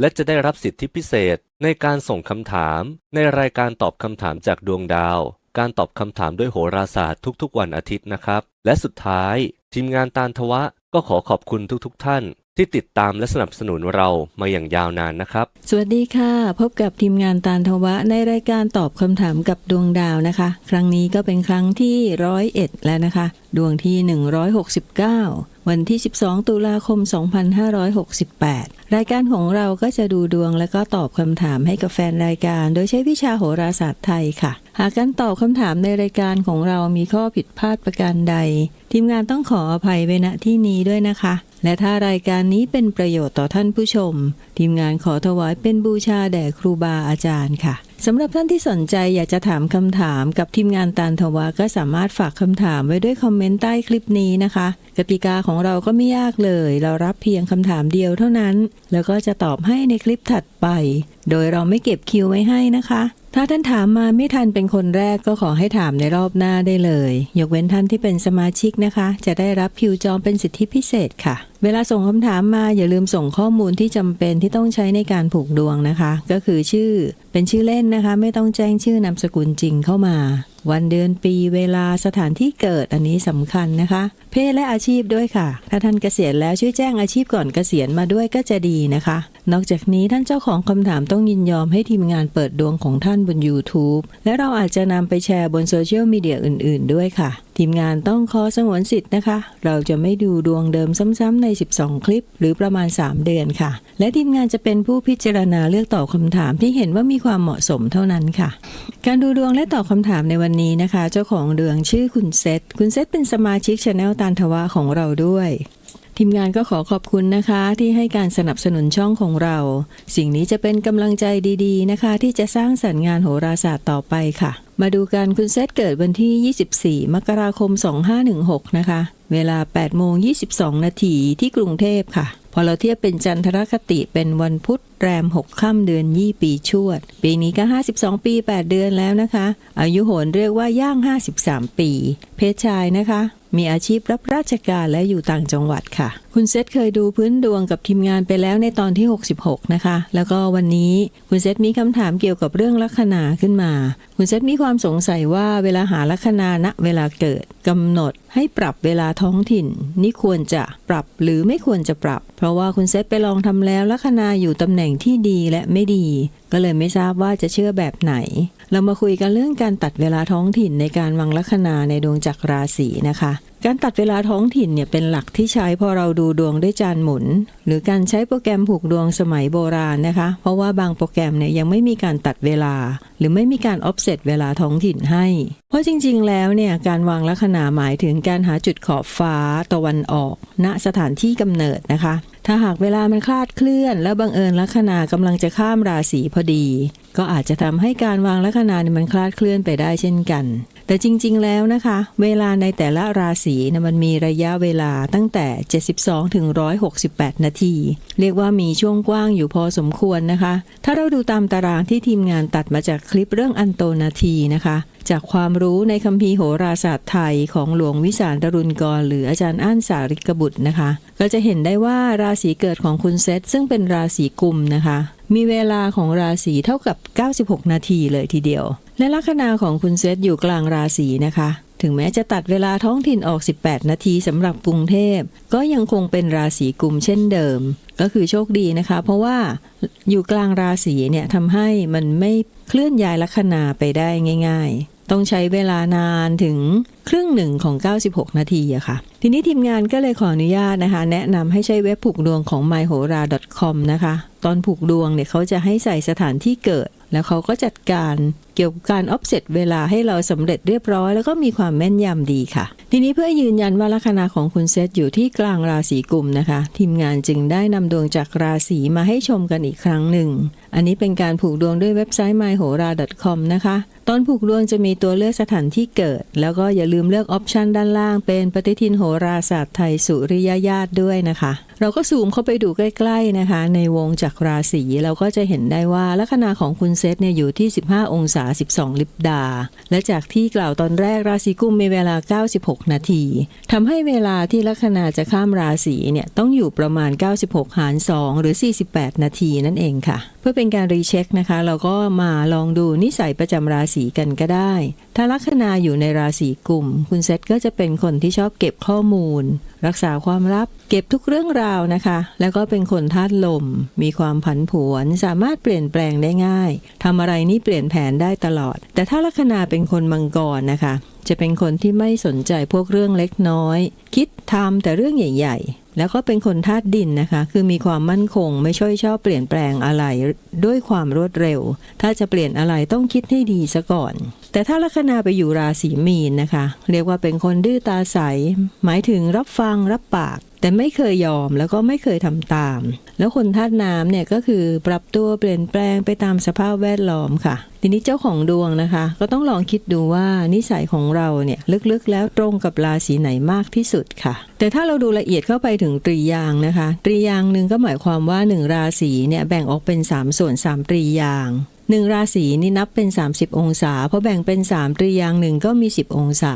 และจะได้รับสิทธิพิเศษในการส่งคำถาม ในรายการตอบคำถามจากดวงดาว การตอบคำถามด้วยโหราศาสตร์ทุกๆ วันอาทิตย์นะครับ และสุดท้าย ทีมงานตาลทวะก็ขอขอบคุณทุกๆ ท่าน ที่ติดตามและสนับสนุนเรามาอย่างยาวนานนะครับ สวัสดีค่ะ พบกับทีมงานตาลทวะในรายการตอบคำถามกับดวงดาวนะคะ ครั้งนี้ก็เป็นครั้งที่ร้อยเอ็ดแล้วนะคะ ดวงที่169 วันที่ 12 ตุลาคม 2568 รายการของเราก็จะดูดวงและก็ตอบคำถามให้กับแฟนรายการ โดยใช้วิชาโหราศาสตร์ไทยค่ะ หากการตอบคำถามในรายการของเรามีข้อผิดพลาดประการใด ทีมงานต้องขออภัยไว้ณที่นี้ด้วยนะคะ และถ้ารายการนี้เป็นประโยชน์ต่อท่านผู้ชม ทีมงานขอถวายเป็นบูชาแด่ครูบาอาจารย์ค่ะ สำหรับท่านที่สนใจอยากจะถามคำถามกับทีมงานตาลทวาก็สามารถฝากคำถามไว้ด้วยคอมเมนต์ใต้คลิปนี้นะคะ กติกาของเราก็ไม่ยากเลย เรารับเพียงคำถามเดียวเท่านั้น แล้วก็จะตอบให้ในคลิปถัดไป โดยเราไม่เก็บคิวไว้ให้นะคะ ถ้าท่านถามมาไม่ทันเป็นคนแรกก็ขอให้ถามในรอบหน้าได้เลย ยกเว้นท่านที่เป็นสมาชิกนะคะ จะได้รับคิวจองเป็นสิทธิพิเศษค่ะ เวลาส่งคำถามมาอย่าลืมส่งข้อมูลที่จำเป็นที่ต้องใช้ในการผูกดวงนะคะ ก็คือชื่อเป็นชื่อเล่นนะคะ ไม่ต้องแจ้งชื่อนามสกุลจริงเข้ามา วันเดือนปีเวลาสถานที่เกิดอันนี้สำคัญนะคะ เพศและอาชีพด้วยค่ะ ถ้าท่านเกษียณแล้วช่วยแจ้งอาชีพก่อนเกษียณมาด้วยก็จะดีนะคะ นอกจากนี้ท่านเจ้าของคำถามต้องยินยอมให้ทีมงานเปิดดวงของท่านบน YouTube และเราอาจจะนำไปแชร์บนโซเชียลมีเดียอื่น ๆ ด้วยค่ะ ทีมงานต้องขอสงวนสิทธิ์นะคะ เราจะไม่ดูดวงเดิมซ้ำๆใน 12 คลิป หรือประมาณ 3 เดือนค่ะ และทีมงานจะเป็นผู้พิจารณาเลือกตอบคำถามที่เห็นว่ามีความเหมาะสมเท่านั้นค่ะ การดูดวงและตอบคำถามในวันนี้นะคะ เจ้าของเดืองชื่อคุณเซตคุณเซตเป็นสมาชิกช anel ตานทวะของเราด้วย ทีมงานก็ขอขอบคุณนะคะที่ให้การสนับสนุนช่องของเรา สิ่งนี้จะเป็นกำลังใจดีๆนะคะ ที่จะสร้างสรรค์งานโหราศาสตร์ต่อไปค่ะ มาดูกันคุณเซตเกิดวันที่ 24 มกราคม 2516 นะคะ เวลา 8 โมง 22 นาทีที่กรุงเทพค่ะ พอเราเทียบเป็นจันทรคติเป็นวันพุธแรม 6 ค่ำเดือนยี่ปีชวด ปีนี้ก็ 52 ปี 8 เดือนแล้วนะคะ อายุโหรเรียกว่าย่าง 53 ปี เพศชายนะคะ มีอาชีพรับราชการและอยู่ต่างจังหวัดค่ะ คุณเซตเคยดูพื้นดวงกับทีมงานไปแล้วในตอนที่ 66 นะคะ แล้วก็วันนี้คุณเซตมีคำถามเกี่ยวกับเรื่องลัคนาขึ้นมา คุณเซตมีความสงสัยว่าเวลาหาลัคนาณเวลาเกิดกำหนดให้ปรับเวลาท้องถิ่น นี่ควรจะปรับหรือไม่ควรจะปรับ เพราะว่าคุณเซตไปลองทำแล้วลัคนาอยู่ตำแหน่งที่ดีและไม่ดี ก็เลยไม่ทราบว่าจะเชื่อแบบไหน เรามาคุยกันเรื่องการตัดเวลาท้องถิ่นในการวางลัคนาในดวงจักรราศีนะคะ การตัดเวลาท้องถิ่นเนี่ยเป็นหลักที่ใช้พอเราดูดวงด้วยจานหมุน หรือการใช้โปรแกรมผูกดวงสมัยโบราณนะคะ เพราะว่าบางโปรแกรมเนี่ยยังไม่มีการตัดเวลา หรือไม่มีการออฟเซตเวลาท้องถิ่นให้ เพราะจริง ๆ แล้วเนี่ยการวางลัคนาหมายถึงการหาจุดขอบฟ้าตะวันออก ณสถานที่กำเนิดนะคะ ถ้าหากเวลามันคลาดเคลื่อน แล้วบังเอิญลัคนากำลังจะข้ามราศีพอดี ก็อาจจะทำให้การวางลัคนาเนี่ยมันคลาดเคลื่อนไปได้เช่นกัน แต่จริง ๆ แล้วนะคะ เวลาในแต่ละราศีนะมันมีระยะเวลาตั้งแต่ 72ถึง168 นาที เรียกว่ามีช่วงกว้างอยู่พอสมควรนะคะ ถ้าเราดูตามตารางที่ทีมงานตัดมาจากคลิปเรื่องอันโตนาทีนะคะ จากความรู้ในคัมภีร์โหราศาสตร์ไทยของหลวงวิสารตรุณกร หรืออาจารย์อ้านสาริกบุตรนะคะ ก็จะเห็นได้ว่าราศีเกิดของคุณเซตซึ่งเป็นราศีกุมนะคะ มีเวลาของราศีเท่ากับ 96 นาทีเลยทีเดียว และลัคนาของคุณเซตอยู่กลางราศีนะคะถึงแม้จะตัดเวลาท้องถิ่นออก 18 นาทีสำหรับกรุงเทพ ก็ยังคงเป็นราศีกุมเช่นเดิม ก็คือโชคดีนะคะ เพราะว่าอยู่กลางราศีเนี่ยทำให้มันไม่เคลื่อนย้ายลัคนาไปได้ง่าย ๆ ต้องใช้เวลานานถึงครึ่งหนึ่งของ 96 นาทีอะค่ะ ทีนี้ทีมงานก็เลยขออนุญาตนะคะ แนะนำให้ใช้เว็บผูกดวงของ myhora.com นะคะ ตอนผูกดวงเนี่ยเขาจะให้ใส่สถานที่เกิด แล้วเขาก็จัดการเกี่ยวกับการออฟเซตเวลาให้เราสำเร็จเรียบร้อย แล้วก็มีความแม่นยำดีค่ะ ทีนี้เพื่อยืนยันว่าลัคนาของคุณเซตอยู่ที่กลางราศีกุมนะคะ ทีมงานจึงได้นำดวงจากราศีมาให้ชมกันอีกครั้งหนึ่ง อันนี้เป็นการผูกดวงด้วยเว็บไซต์ myhora.com นะคะตอนผูกดวงจะมีตัวเลือกสถานที่เกิด แล้วก็อย่าลืมเลือกออปชันด้านล่างเป็นปฏิทินโหราศาสตร์ไทยสุริยญาติด้วยนะคะ เราก็ซูมเข้าไปดูใกล้ๆนะคะ ในวงจากราศีเราก็จะเห็นได้ว่าลัคนาของคุณเซตเนี่ยอยู่ที่ 15 องศา 12 ลิบดา และจากที่กล่าวตอนแรกราศีกุมมีเวลา 96 นาทีทำให้เวลาที่ลัคนาจะข้ามราศีเนี่ยต้องอยู่ประมาณ 96 หาร 2 หรือ 48 นาทีนั่นเองค่ะ พื่อเป็นการรีเช็คนะคะ เราก็มาลองดูนิสัยประจำราศีกันก็ได้ ถ้าลัคนาอยู่ในราศีกลุ่ม คุณเซตก็จะเป็นคนที่ชอบเก็บข้อมูล รักษาความลับ เก็บทุกเรื่องราวนะคะ แล้วก็เป็นคนธาตุลม มีความผันผวน สามารถเปลี่ยนแปลงได้ง่ายทำอะไรนี่เปลี่ยนแผนได้ตลอด แต่ถ้าลัคนาเป็นคนมังกรนะคะ จะเป็นคนที่ไม่สนใจพวกเรื่องเล็กน้อย คิดทำแต่เรื่องใหญ่ ๆ แล้วก็เป็นคนธาตุดินนะคะ คือมีความมั่นคง ไม่ช่อยชอบเปลี่ยนแปลงอะไร ด้วยความรวดเร็ว ถ้าจะเปลี่ยนอะไรต้องคิดให้ดีซะก่อน แต่ถ้าลัคนาไปอยู่ราศีมีนนะคะ เรียกว่าเป็นคนดื้อตาใส หมายถึงรับฟังรับปากแต่ไม่เคยยอมแล้วก็ไม่เคยทำตาม แล้วคนธาตุน้ำเนี่ยก็คือปรับตัวเปลี่ยนแปลงไปตามสภาพแวดล้อมค่ะ ทีนี้เจ้าของดวงนะคะ ก็ต้องลองคิดดูว่านิสัยของเราเนี่ยลึกๆ แล้วตรงกับราศีไหนมากที่สุดค่ะ แต่ถ้าเราดูละเอียดเข้าไปถึงตรียางนะคะ ตรียางหนึ่งก็หมายความว่าหนึ่งราศีเนี่ยแบ่งออกเป็น 3 ส่วน 3 ตรียาง หนึ่งราศีนี่นับเป็น 30 องศา เพราะแบ่งเป็น 3ตรียางหนึ่งก็มี 10 องศา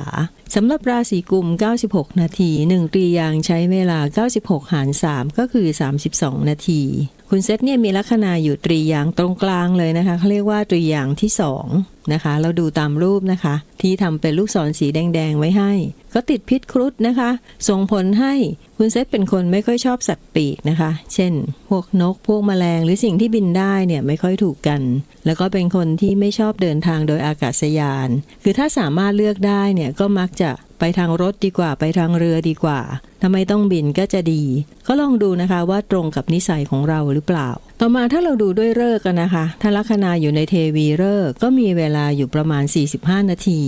สำหรับราศีกุม 96 นาที 1ตรียางใช้เวลา 96 หาร 3 ก็คือ 32 นาที คุณเซตเนี่ยมีลัคนาอยู่ตรียางตรงกลางเลยนะคะเขาเรียกว่าตรียางที่ 2นะคะ เราดูตามรูปนะคะ ที่ทำเป็นลูกศรสีแดง ๆ ไว้ให้ ก็ติดพิษครุฑนะคะ ส่งผลให้คุณเซตเป็นคนไม่ค่อยชอบสัตว์ปีกนะคะ เช่น พวกนก พวกแมลงหรือสิ่งที่บินได้เนี่ยไม่ค่อยถูกกัน แล้วก็เป็นคนที่ไม่ชอบเดินทางโดยอากาศยาน คือถ้าสามารถเลือกได้เนี่ยก็มักจะไปทางรถดีกว่าไปทางเรือดีกว่าทำไมต้องบินก็จะดี ก็ลองดูนะคะว่าตรงกับนิสัยของเราหรือเปล่า ต่อมาถ้าเราดูด้วยเลิกกันนะคะ ถ้าลัคนาอยู่ในเทวีเลิกก็มีเวลาอยู่ประมาณ 45 นาที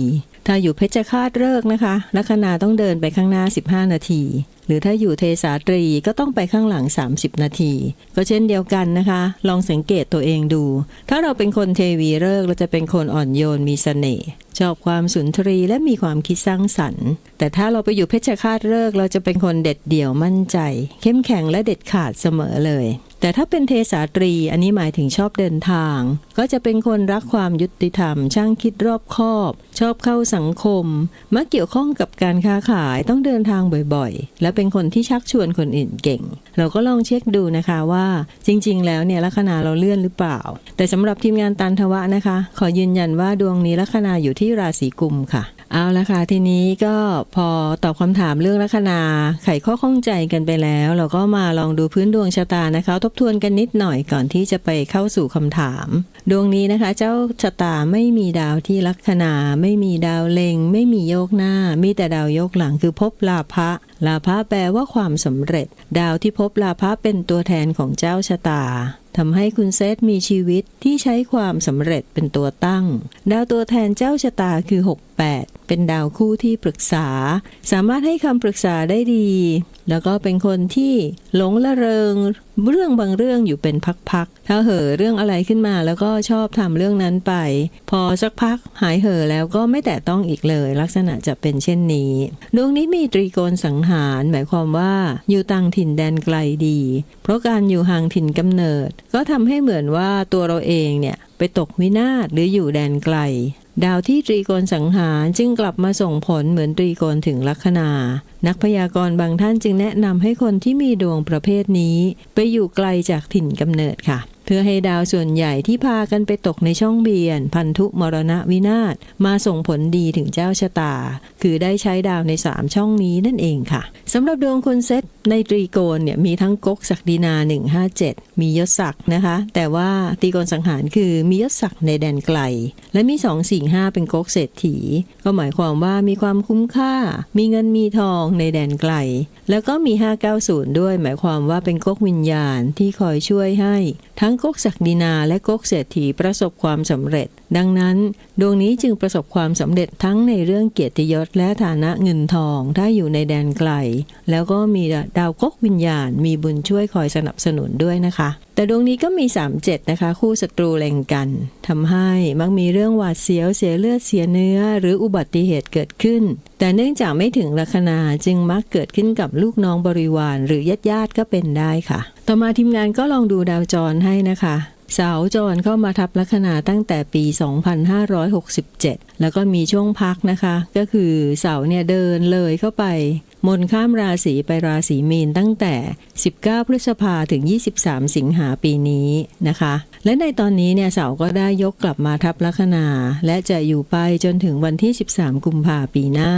ถ้าอยู่เพชฌฆาตเลิกนะคะ ลัคนาต้องเดินไปข้างหน้า 15 นาที หรือถ้าอยู่เทสาตรีก็ต้องไปข้างหลัง 30 นาที ก็เช่นเดียวกันนะคะ ลองสังเกตตัวเองดู ถ้าเราเป็นคนเทวีเลิกเราจะเป็นคนอ่อนโยนมีเสน่ห์ชอบความสุนทรีและมีความคิดสร้างสรรค์ แต่ถ้าเราไปอยู่เพชฌฆาตเลิกเราจะเป็นคนเด็ดเดี่ยวมั่นใจ เข้มแข็งและเด็ดขาดเสมอเลย แต่ถ้าเป็นเทสาตรีอันนี้หมายถึงชอบเดินทาง ก็จะเป็นคนรักความยุติธรรม ช่างคิดรอบคอบ ชอบเข้าสังคม มักเกี่ยวข้องกับการค้าขายต้องเดินทางบ่อยๆ และเป็นคนที่ชักชวนคนอื่นเก่ง เราก็ลองเช็คดูนะคะว่าจริง ๆ แล้วเนี่ยลัคนาเราเลื่อนหรือเปล่า แต่สำหรับทีมงานตันทวะนะคะ ขอยืนยันว่าดวงนี้ลัคนาอยู่ที่ราศีกุมค่ะ เอาละค่ะ ทีนี้ก็พอตอบคำถามเรื่องลัคนาไขข้อข้องใจกันไปแล้ว เราก็มาลองดูพื้นดวงชะตานะคะ ทบทวนกันนิดหน่อยก่อนที่จะไปเข้าสู่คำถาม ดวงนี้นะคะ เจ้าชะตาไม่มีดาวที่ลัคนา ไม่มีดาวเล็ง ไม่มีโยกหน้า มีแต่ดาวโยกหลังคือภพลาภะ ลาภะแปลว่าความสำเร็จ ดาวที่พบลาภะเป็นตัวแทนของเจ้าชะตาทำให้คุณเซตมีชีวิตที่ใช้ความสำเร็จเป็นตัวตั้ง ดาวตัวแทนเจ้าชะตาคือ 68เป็นดาวคู่ที่ปรึกษา สามารถให้คำปรึกษาได้ดี แล้วก็เป็นคนที่หลงละเริง เรื่องบางเรื่องอยู่เป็นพักๆถ้าเห่อเรื่องอะไรขึ้นมาแล้วก็ชอบทำเรื่องนั้นไป พอสักพักหายเห่อแล้วก็ไม่แต่ต้องอีกเลย ลักษณะจะเป็นเช่นนี้ดวงนี้มีตรีโกณสังหาร หมายความว่าอยู่ต่างถิ่นแดนไกลดี เพราะการอยู่ห่างถิ่นกำเนิด ก็ทำให้เหมือนว่าตัวเราเองเนี่ยไปตกวินาศหรืออยู่แดนไกล ดาวที่ตรีโกณสังหารจึงกลับมาส่งผลเหมือนตรีโกณถึงลัคนา นักพยากรณ์บางท่านจึงแนะนำให้คนที่มีดวงประเภทนี้ ไปอยู่ไกลจากถิ่นกำเนิดค่ะ เพื่อให้ดาวส่วนใหญ่ที่พากันไปตกในช่องเบียน พันธุมรณะวินาศมาส่งผลดีถึงเจ้าชะตา คือได้ใช้ดาวใน 3 ช่องนี้นั่นเองค่ะสำหรับดวงคุณเซตในตรีโกณเนี่ยมีทั้งก๊กศักดินา 157 มียศศักดิ์นะคะ แต่ว่าตรีโกณสังหารคือมียศศักดิ์ในแดนไกล และมี 245 เป็นก๊กเศรษฐี ก็หมายความว่ามีความคุ้มค่า มีเงินมีทองในแดนไกล แล้วก็มี 590 ด้วย หมายความว่าเป็นก๊กวิญญาณที่คอยช่วยให้ทั้งก๊กศักดินาและก๊กเศรษฐีประสบความสำเร็จ ดังนั้น ดวงนี้จึงประสบความสำเร็จทั้งในเรื่องเกียรติยศและฐานะเงินทองถ้าอยู่ในแดนไกล แล้วก็มีดาวก๊กวิญญาณ มีบุญช่วยคอยสนับสนุนด้วยนะคะ แต่ดวงนี้ก็มี 37 นะคะ คู่ศัตรูแรงกันทำให้มักมีเรื่องหวาดเสียวเสียเลือดเสียเนื้อ หรืออุบัติเหตุเกิดขึ้น แต่เนื่องจากไม่ถึงลัคนาจึงมักเกิดขึ้นกับลูกน้องบริวาร หรือญาติญาติๆก็เป็นได้ค่ะ ต่อมาทีมงานก็ลองดูดาวจรให้นะคะ เสาจรเข้ามาทับลัคนาตั้งแต่ปี 2567 แล้วก็มีช่วงพักนะคะ ก็คือเสาเนี่ยเดินเลยเข้าไป มนข้ามราศีไปราศีมีนตั้งแต่ 19 พฤษภาถึง 23 สิงหาปีนี้นะคะ และในตอนนี้เนี่ยเสาก็ได้ยกกลับมาทับลัคนา และจะอยู่ไปจนถึงวันที่ 13 กุมภาปีหน้า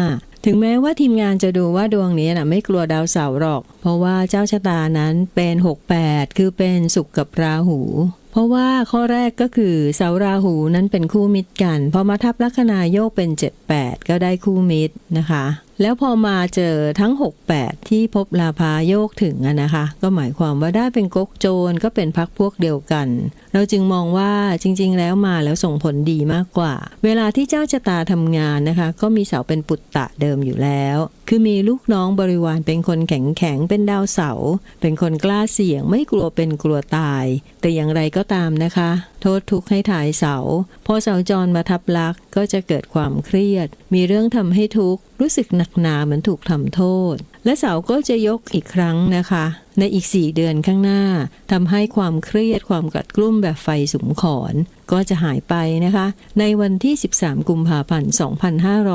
ถึงแม้ว่าทีมงานจะดูว่าดวงนี้นะไม่กลัวดาวเสาร์หรอก เพราะว่าเจ้าชะตานั้นเป็น 68 คือเป็นสุขกับราหู ราะว่าข้อแรกก็คือเสาราหูนั้นเป็นคู่มิตรกันพอมาทับลัคนาโยกเป็น 78 ก็ได้คู่มิตรนะคะ แล้วพอมาเจอทั้ง 68 ที่พบลาพาโยกถึงอะนะคะ ก็หมายความว่าได้เป็นก๊กโจรก็เป็นพักพวกเดียวกัน เราจึงมองว่าจริง ๆ แล้วมาแล้วส่งผลดีมากกว่า เวลาที่เจ้าชะตาทำงานนะคะ ก็มีเสาเป็นปุตตะเดิมอยู่แล้ว คือมีลูกน้องบริวารเป็นคนแข็งแข็งเป็นดาวเสา เป็นคนกล้าเสี่ยงไม่กลัวเป็นกลัวตาย แต่อย่างไรก็ตามนะคะ โทษทุกข์ให้ถ่ายเสา พอเสาจรมาทับลักก็จะเกิดความเครียด มีเรื่องทำให้ทุกข์รู้สึกหนักหนาเหมือนถูกทำโทษ และเสาก็จะยกอีกครั้งนะคะ ในอีก 4 เดือนข้างหน้าทำให้ความเครียดความกัดกลุ้มแบบไฟสุมขอน ก็จะหายไปนะคะ ในวันที่ 13 กุมภาพันธ์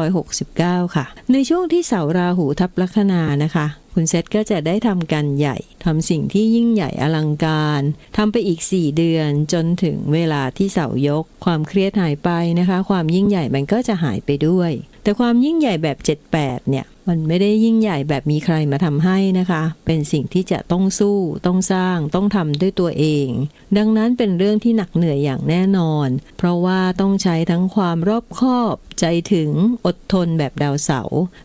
2569 ค่ะ ในช่วงที่เสาราหูทับลัคนานะคะ คุณเซตก็จะได้ทำการใหญ่ทำสิ่งที่ยิ่งใหญ่อลังการทำไปอีก 4 เดือนจนถึงเวลาที่เสายก ความเครียดหายไปนะคะ ความยิ่งใหญ่มันก็จะหายไปด้วย แต่ความยิ่งใหญ่แบบ 78 เนี่ย มันไม่ได้ยิ่งใหญ่แบบมีใครมาทำให้นะคะ เป็นสิ่งที่จะต้องสู้ ต้องสร้าง ต้องทำด้วยตัวเอง ดังนั้นเป็นเรื่องที่หนักเหนื่อยอย่างแน่นอน เพราะว่าต้องใช้ทั้งความรอบคอบใจถึงอดทนแบบดาวเสา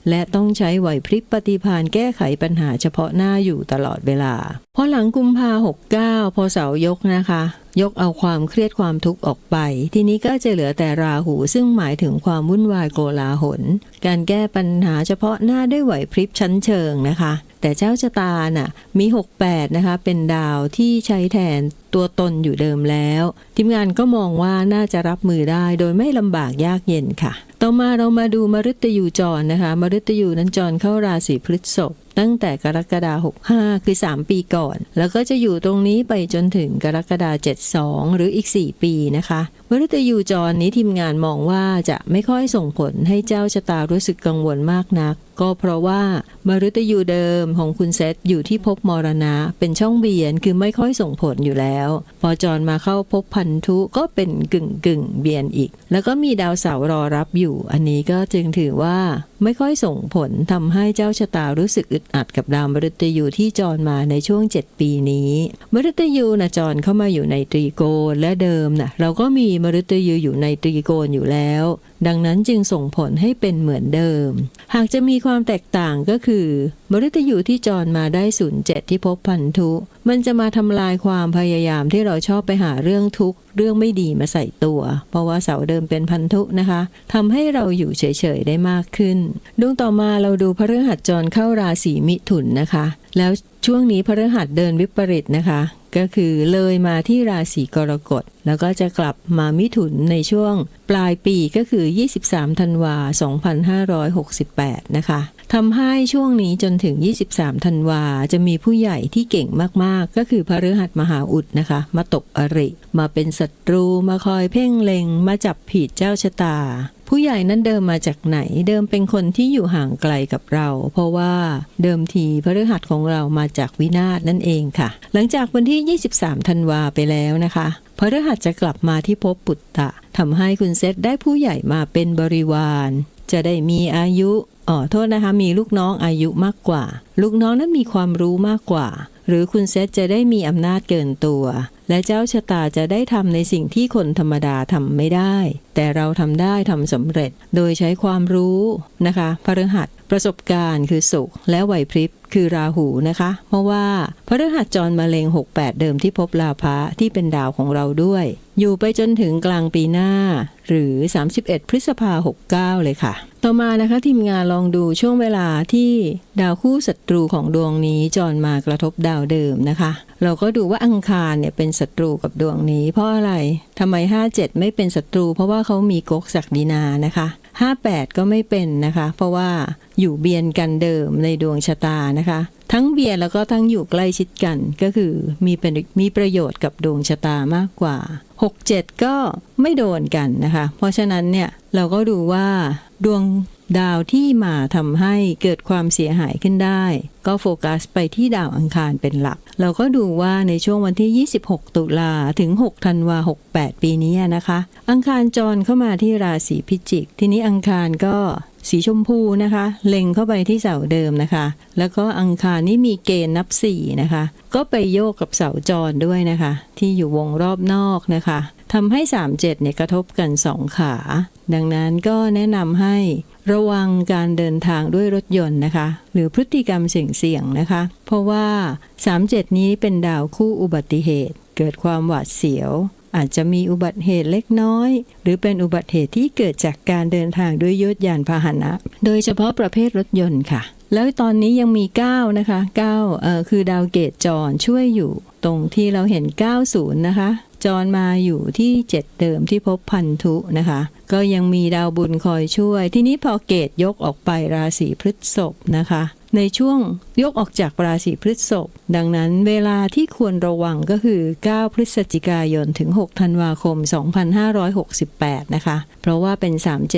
และต้องใช้ไหวพริบปฏิภาณแก้ไขปัญหาเฉพาะหน้าอยู่ตลอดเวลา พอหลังกุมภาหกเก้าพอเสายกนะคะ ยกเอาความเครียดความทุกข์ออกไป ทีนี้ก็จะเหลือแต่ราหูซึ่งหมายถึงความวุ่นวายโกลาหล การแก้ปัญหาเฉพาะหน้าด้วยไหวพริบชั้นเชิงนะคะ แต่เจ้าชะตาน่ะมี 68 นะคะ เป็นดาวที่ใช้แทน ตัวตนอยู่เดิมแล้ว ทีมงานก็มองว่าน่าจะรับมือได้โดยไม่ลำบากยากเย็นค่ะ ต่อมาเรามาดูมฤตยูจรนะคะ มฤตยูนั้นจรเข้าราศีพฤษภตั้งแต่กรกฎาคม65 คือ 3 ปีก่อน แล้วก็จะอยู่ตรงนี้ไปจนถึงกรกฎาคม72 หรืออีก 4 ปีนะคะมฤตยูจรนี้ทีมงานมองว่าจะไม่ค่อยส่งผลให้เจ้าชะตารู้สึกกังวลมากนัก ก็เพราะว่ามฤตยูเดิมของคุณเซตอยู่ที่ภพมรณะ เป็นช่องเบียนคือไม่ค่อยส่งผลอยู่แล้วพอจรมาเข้าพบพันธุก็เป็นกึ่งกึ่งเบียนอีก แล้วก็มีดาวเสาร์รอรับอยู่ อันนี้ก็จึงถือว่าไม่ค่อยส่งผลทำให้เจ้าชะตารู้สึกอึดอัดกับดาวมฤตยูที่จรมาในช่วง 7 ปีนี้ มฤตยูนะจรเข้ามาอยู่ในตรีโกณและเดิมนะเราก็มีมฤตยูอยู่ในตรีโกณอยู่แล้ว ดังนั้นจึงส่งผลให้เป็นเหมือนเดิม หากจะมีความแตกต่างก็คือ มฤตยูที่จรมาได้ศูนย์เจ็ดที่พบพันธุ มันจะมาทำลายความพยายามที่เราชอบไปหาเรื่องทุกข์เรื่องไม่ดีมาใส่ตัว เพราะว่าเสาเดิมเป็นพันธุนะคะทำให้เราอยู่เฉยๆได้มากขึ้นดวงต่อมาเราดูพระฤหัสจรเข้าราศีมิถุนนะคะ แล้วช่วงนี้พระฤหัสเดินวิปริตนะคะ ก็คือเลยมาที่ราศีกรกฎ แล้วก็จะกลับมามิถุนในช่วงปลายปีก็คือ 23 ธันวา 2568 นะคะทำให้ช่วงนี้จนถึง 23 ธันวา จะมีผู้ใหญ่ที่เก่งมาก ๆ ก็คือพระฤหัสมหาอุดนะคะ มาตกอริ มาเป็นศัตรู มาคอยเพ่งเล็ง มาจับผิดเจ้าชะตา ผู้ใหญ่นั้นเดิมมาจากไหน เดิมเป็นคนที่อยู่ห่างไกลกับเรา เพราะว่าเดิมทีพระฤหัสของเรามาจากวินาศนั่นเองค่ะ หลังจากวันที่ 23 ธันวาไปแล้วนะคะพระฤหัสจะกลับมาที่ภพปุตตะทำให้คุณเซตได้ผู้ใหญ่มาเป็นบริวาร จะได้มีอายุอ๋อโทษนะคะมีลูกน้องอายุมากกว่า ลูกน้องนั้นมีความรู้มากกว่า หรือคุณเซตจะได้มีอำนาจเกินตัว และเจ้าชะตาจะได้ทำในสิ่งที่คนธรรมดาทำไม่ได้ แต่เราทำได้ทำสำเร็จ โดยใช้ความรู้นะคะพฤหัสประสบการณ์คือสุข และไหวพริบคือราหูนะคะ เพราะว่าพฤหัสจรมาเลง68 เดิมที่พบลาภะที่เป็นดาวของเราด้วย อยู่ไปจนถึงกลางปีหน้า หรือ 31 พฤษภา 69 เลยค่ะ ต่อมานะคะทีมงานลองดูช่วงเวลาที่ดาวคู่ศัตรูของดวงนี้จรมากระทบดาวเดิมนะคะ เราก็ดูว่าอังคารเนี่ยเป็นศัตรูกับดวงนี้ เพราะอะไรทำไม 57 ไม่เป็นศัตรู เพราะว่าเขามีกกศักดินานะคะ58 ก็ไม่เป็นนะคะ เพราะว่าอยู่เบียนกันเดิมในดวงชะตานะคะ ทั้งเบียนแล้วก็ทั้งอยู่ใกล้ชิดกันก็คือมีเป็นมีประโยชน์กับดวงชะตามากกว่า 67 ก็ไม่โดนกันนะคะ เพราะฉะนั้นเนี่ยเราก็ดูว่าดวง ดาวที่มาทำให้เกิดความเสียหายขึ้นได้ ก็โฟกัสไปที่ดาวอังคารเป็นหลัก เราก็ดูว่าในช่วงวันที่ 26 ตุลาถึง 6 ธันวา68 ปีนี้นะคะ อังคารจรเข้ามาที่ราศีพิจิก ทีนี้อังคารก็สีชมพูนะคะ เล็งเข้าไปที่เสาเดิมนะคะ แล้วก็อังคารนี่มีเกณฑ์นับสี่นะคะ ก็ไปโยกกับเสาจรด้วยนะคะ ที่อยู่วงรอบนอกนะคะ ทำให้ 37เนี่ยกระทบกันสองขา ดังนั้นก็แนะนำให้ระวังการเดินทางด้วยรถยนต์นะคะ หรือพฤติกรรมเสี่ยงๆนะคะ เพราะว่า 37 นี้เป็นดาวคู่อุบัติเหตุ เกิดความหวาดเสียว อาจจะมีอุบัติเหตุเล็กน้อย หรือเป็นอุบัติเหตุที่เกิดจากการเดินทางด้วยยศยานพาหนะ โดยเฉพาะประเภทรถยนต์ค่ะแล้วตอนนี้ยังมี 9 นะคะ9เอ่อคือดาวเกตจรช่วยอยู่ ตรงที่เราเห็น 90 นะคะ จรมาอยู่ที่ 7 เดิมที่พบพันธุนะคะ ก็ยังมีดาวบุญคอยช่วย ทีนี้พอเกตยกออกไปราศีพฤษภนะคะ ในช่วงยกออกจากราศีพฤษภดังนั้นเวลาที่ควรระวังก็คือ 9 พฤศจิกายนถึง 6 ธันวาคม 2568 นะคะ เพราะว่าเป็น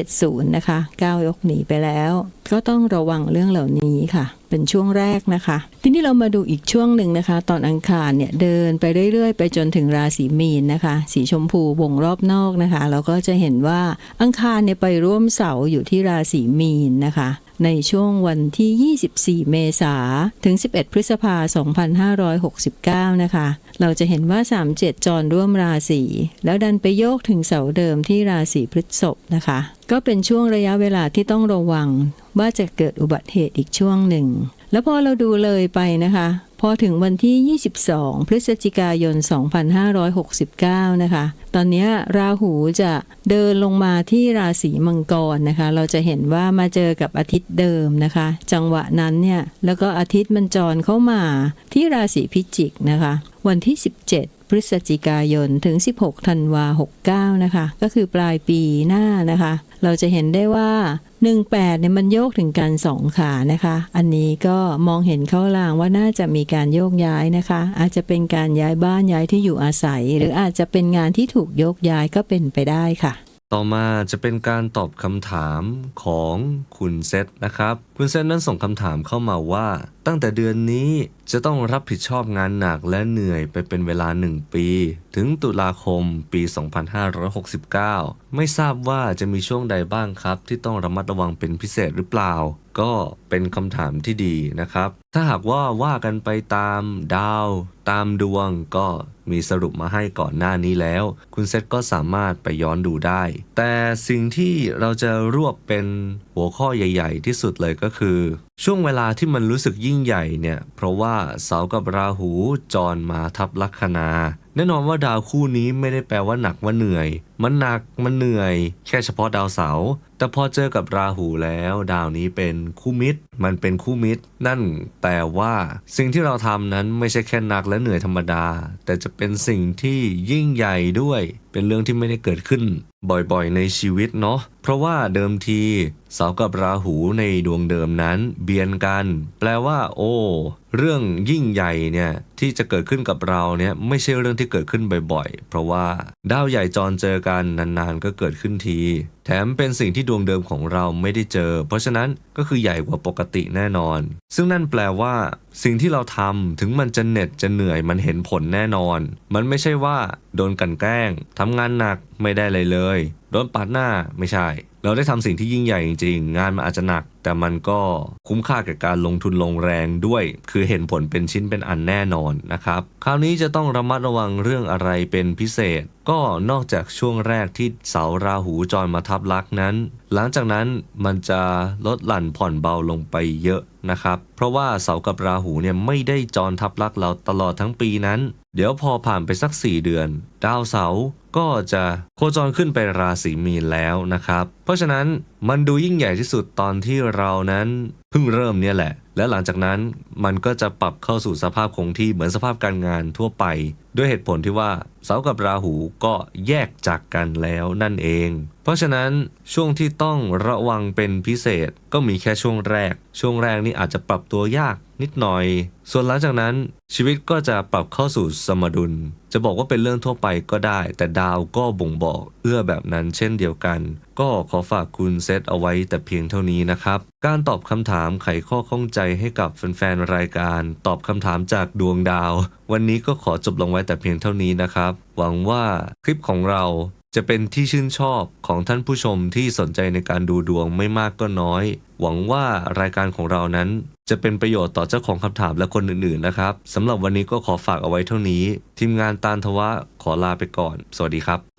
370 นะคะ 9 ยกหนีไปแล้ว ก็ต้องระวังเรื่องเหล่านี้ค่ะ เป็นช่วงแรกนะคะ ทีนี้เรามาดูอีกช่วงหนึ่งนะคะ ตอนอังคารเนี่ยเดินไปเรื่อยๆ ไปจนถึงราศีมีนนะคะ สีชมพูวงรอบนอกนะคะ เราก็จะเห็นว่าอังคารเนี่ยไปร่วมเสาอยู่ที่ราศีมีนนะคะ ในช่วงวันที่ 24 เมษาถึง 11 พฤษภาคม2569 นะคะ เราจะเห็นว่า 37 จรร่วมราศีแล้วดันไปโยกถึงเสาเดิมที่ราศีพฤษภนะคะ ก็เป็นช่วงระยะเวลาที่ต้องระวังว่าจะเกิดอุบัติเหตุอีกช่วงหนึ่ง แล้วพอเราดูเลยไปนะคะ พอถึงวันที่ 22 พฤศจิกายน 2569 นะคะ ตอนนี้ราหูจะเดินลงมาที่ราศีมังกรนะคะ เราจะเห็นว่ามาเจอกับอาทิตย์เดิมนะคะ จังหวะนั้นเนี่ย แล้วก็อาทิตย์มันจรเข้ามาที่ราศีพิจิกนะคะ วันที่ 17 พฤศจิกายนถึง 16ธันวา69 นะคะ ก็คือปลายปีหน้านะคะ เราจะเห็นได้ว่า 18เนี่ยมันโยกถึงการสองขานะคะ อันนี้ก็มองเห็นเข้าลางว่าน่าจะมีการโยกย้ายนะคะ อาจจะเป็นการย้ายบ้านย้ายที่อยู่อาศัย หรืออาจจะเป็นงานที่ถูกโยกย้ายก็เป็นไปได้ค่ะ ต่อมาจะเป็นการตอบคำถามของคุณเซตนะครับ คุณเซตนั้นส่งคำถามเข้ามาว่า ตั้งแต่เดือนนี้จะต้องรับผิดชอบงานหนักและเหนื่อยไปเป็นเวลา 1 ปี ถึงตุลาคมปี 2569 ไม่ทราบว่าจะมีช่วงใดบ้างครับ ที่ต้องระมัดระวังเป็นพิเศษหรือเปล่าก็เป็นคำถามที่ดีนะครับ ถ้าหากว่าว่ากันไปตามดาว ตามดวงก็มีสรุปมาให้ก่อนหน้านี้แล้ว คุณเซตก็สามารถไปย้อนดูได้ แต่สิ่งที่เราจะรวบเป็นหัวข้อใหญ่ ๆ ที่สุดเลยก็คือ ช่วงเวลาที่มันรู้สึกยิ่งใหญ่เนี่ยเพราะว่าเสากับราหูจรมาทับลัคนา แน่นอนว่าดาวคู่นี้ไม่ได้แปลว่าหนักว่าเหนื่อย มันหนักมันเหนื่อย แค่เฉพาะดาวเสาแต่พอเจอกับราหูแล้ว ดาวนี้เป็นคู่มิตร มันเป็นคู่มิตร นั่นแต่ว่า สิ่งที่เราทำนั้นไม่ใช่แค่หนักและเหนื่อยธรรมดา แต่จะเป็นสิ่งที่ยิ่งใหญ่ด้วยเป็นเรื่องที่ไม่ได้เกิดขึ้นบ่อยๆ ในชีวิตเนาะ เพราะว่าเดิมทีเสากับราหูในดวงเดิมนั้นเบียนกัน แปลว่า โอ้เรื่องยิ่งใหญ่เนี่ยที่จะเกิดขึ้นกับเราเนี่ยไม่ใช่เรื่องที่เกิดขึ้นบ่อยๆ เพราะว่าดาวใหญ่จรเจอกันนานๆก็เกิดขึ้นที แถมเป็นสิ่งที่ดวงเดิมของเราไม่ได้เจอ เพราะฉะนั้นก็คือใหญ่กว่าปกติแน่นอน ซึ่งนั่นแปลว่า สิ่งที่เราทำถึงมันจะเหน็ดจะเหนื่อยมันเห็นผลแน่นอน มันไม่ใช่ว่า โดนกันแกล้งทำงานหนักไม่ได้เลยเลย โดนปาดหน้าไม่ใช่ เราได้ทำสิ่งที่ยิ่งใหญ่จริงๆ งานมันอาจจะหนัก แต่มันก็คุ้มค่ากับการลงทุนลงแรงด้วย คือเห็นผลเป็นชิ้นเป็นอันแน่นอนนะครับ คราวนี้จะต้องระมัดระวังเรื่องอะไรเป็นพิเศษ ก็นอกจากช่วงแรกที่เสาราหูจรมาทับลักนั้น หลังจากนั้นมันจะลดหลั่นผ่อนเบาลงไปเยอะนะครับ เพราะว่าเสากับราหูเนี่ยไม่ได้จรทับลักเราตลอดทั้งปีนั้น เดี๋ยวพอผ่านไปสัก 4 เดือน ดาวเสาร์ก็จะโคจรขึ้นไปราศีมีนแล้วนะครับ ราะฉะนั้นมันดูยิ่งใหญ่ที่สุดตอนที่เรานั้นเพิ่งเริ่มเนี่ยแหละ และหลังจากนั้นมันก็จะปรับเข้าสู่สภาพคงที่เหมือนสภาพการงานทั่วไป ด้วยเหตุผลที่ว่าเสากับราหูก็แยกจากกันแล้วนั่นเอง เพราะฉะนั้นช่วงที่ต้องระวังเป็นพิเศษก็มีแค่ช่วงแรก ช่วงแรกนี่อาจจะปรับตัวยากนิดหน่อย ส่วนหลังจากนั้นชีวิตก็จะปรับเข้าสู่สมดุล จะบอกว่าเป็นเรื่องทั่วไปก็ได้ แต่ดาวก็บ่งบอกเอื้อแบบนั้นเช่นเดียวกัน ก็ขอฝากคุณเซตเอาไว้แต่เพียงเท่านี้นะครับ การตอบคำถามไขข้อข้องใจให้กับแฟนๆรายการ ตอบคำถามจากดวงดาว วันนี้ก็ขอจบลงไว้แต่เพียงเท่านี้นะครับ หวังว่าคลิปของเราจะเป็นที่ชื่นชอบของท่านผู้ชมที่สนใจในการดูดวงไม่มากก็น้อย หวังว่ารายการของเรานั้น จะเป็นประโยชน์ต่อเจ้าของคำถามและคนอื่นๆนะครับสำหรับวันนี้ก็ขอฝากเอาไว้เท่านี้ ทีมงานตาลทวะขอลาไปก่อน สวัสดีครับ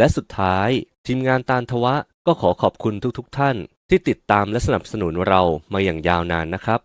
และสุดท้าย ทีมงานตาลทวะก็ขอขอบคุณทุกๆท่าน ที่ติดตามและสนับสนุนเรามาอย่างยาวนานนะครับ